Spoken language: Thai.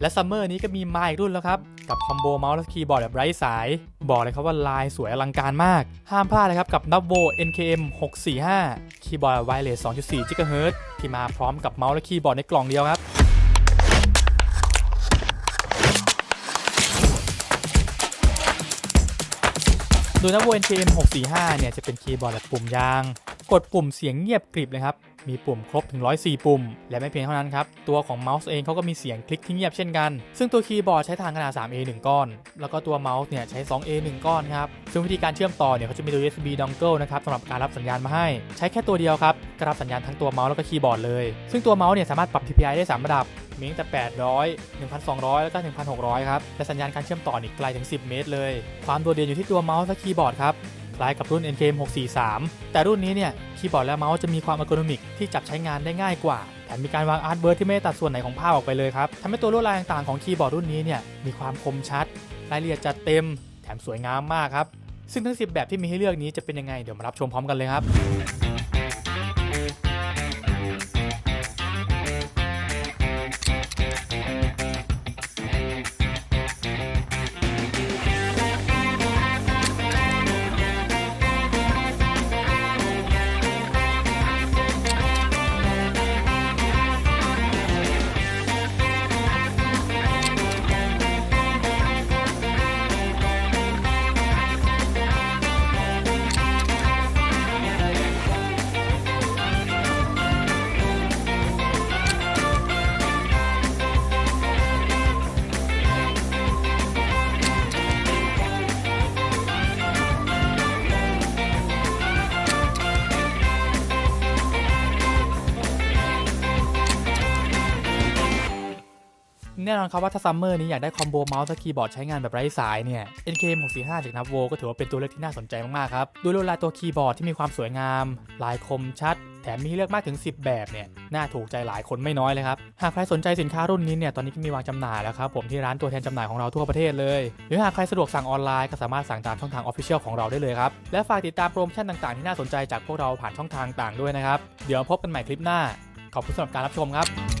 และซัมเมอร์นี้ก็มีมาอีกรุ่นแล้วครับ กับคอมโบเมาส์และคีย์บอร์ดแบบไร้สาย บอกเลยครับว่าลายสวยอลังการมาก ห้ามพลาดเลยครับกับ n u v o NKM 645 คีย์บอร์ดไวเลส 2.4 GHz ที่มาพร้อมกับเมาส์และคีย์บอร์ดในกล่องเดียวครับโดย n u v o NKM 645 เนี่ยจะเป็นคีย์บอร์ดแบบปุ่มยาง กดปุ่มเสียงเงียบกริบเลยครับ มีปุ่มครบถึง 104 ปุ่ม และไม่เพียงเท่านั้นครับ ตัวของเมาส์เองเขาก็มีเสียงคลิกที่เงียบเช่นกัน ซึ่งตัวคีย์บอร์ดใช้ทางขนาด 3A 1 ก้อน แล้วก็ตัวเมาส์เนี่ยใช้ 2A 1 ก้อนครับ ซึ่งวิธีการเชื่อมต่อเนี่ยเขาจะมีตัว USB dongle นะครับสำหรับการรับสัญญาณมาให้ ใช้แค่ตัวเดียวครับก็รับสัญญาณทั้งตัวเมาส์แล้วก็คีย์บอร์ดเลย ซึ่งตัวเมาส์เนี่ยสามารถปรับ DPI ได้ 3 ระดับมีตั้งแต่ 800 1,200 แล้วก็ 1,600 ครับ และสัญญาณการเชื่อมต่อนี่ไกลถึง 10 เมตรเลย ความโดดเด่นอยู่ที่ตัวเมาส์และคีย์บอร์ดครับ คล้ายกับรุ่น NKM 643 แต่รุ่นนี้เนี่ยคีย์บอร์ดและเมาส์จะมีความอัลกอริมิกที่จับใช้งานได้ง่ายกว่า แถมมีการวางอาร์ตเบิร์ดที่ไม่ตัดส่วนไหนของภาพออกไปเลยครับทำให้ตัวลวดลายต่างๆของคีย์บอร์ดรุ่นนี้เนี่ยมีความคมชัด รายละเอียดจัดเต็ม แถมสวยงามมากครับซึ่งทั้ง 10 แบบที่มีให้เลือกนี้จะเป็นยังไงเดี๋ยวมารับชมพร้อมกันเลยครับ แน่นอนครับว่าถ้าซัมเมอร์นี้อยากได้คอมโบเมาส์และคีย์บอร์ดใช้งานแบบไร้สายเนี่ย NKM 645จากนับโวก็ถือว่าเป็นตัวเลือกที่น่าสนใจมากๆครับด้วยลวดลายตัวคีย์บอร์ดที่มีความสวยงาม ลายคมชัด แถมมีเลือกมากถึง 10 แบบเนี่ยน่าถูกใจหลายคนไม่น้อยเลยครับ หากใครสนใจสินค้ารุ่นนี้เนี่ยตอนนี้ก็มีวางจำหน่ายแล้วครับผมที่ร้านตัวแทนจำหน่ายของเราทั่วประเทศเลย หรือหากใครสะดวกสั่งออนไลน์ก็สามารถสั่งตามช่องทางออฟฟิเชียลของเราได้เลยครับและฝากติดตามโปรโมชั่นต่างๆที่น่าสนใจจากพวกเราผ่านช่องทางต่างด้วยนะครับเดี๋ยวพบกันใหม่คลิปหน้า ขอบคุณสำหรับการรับชมครับ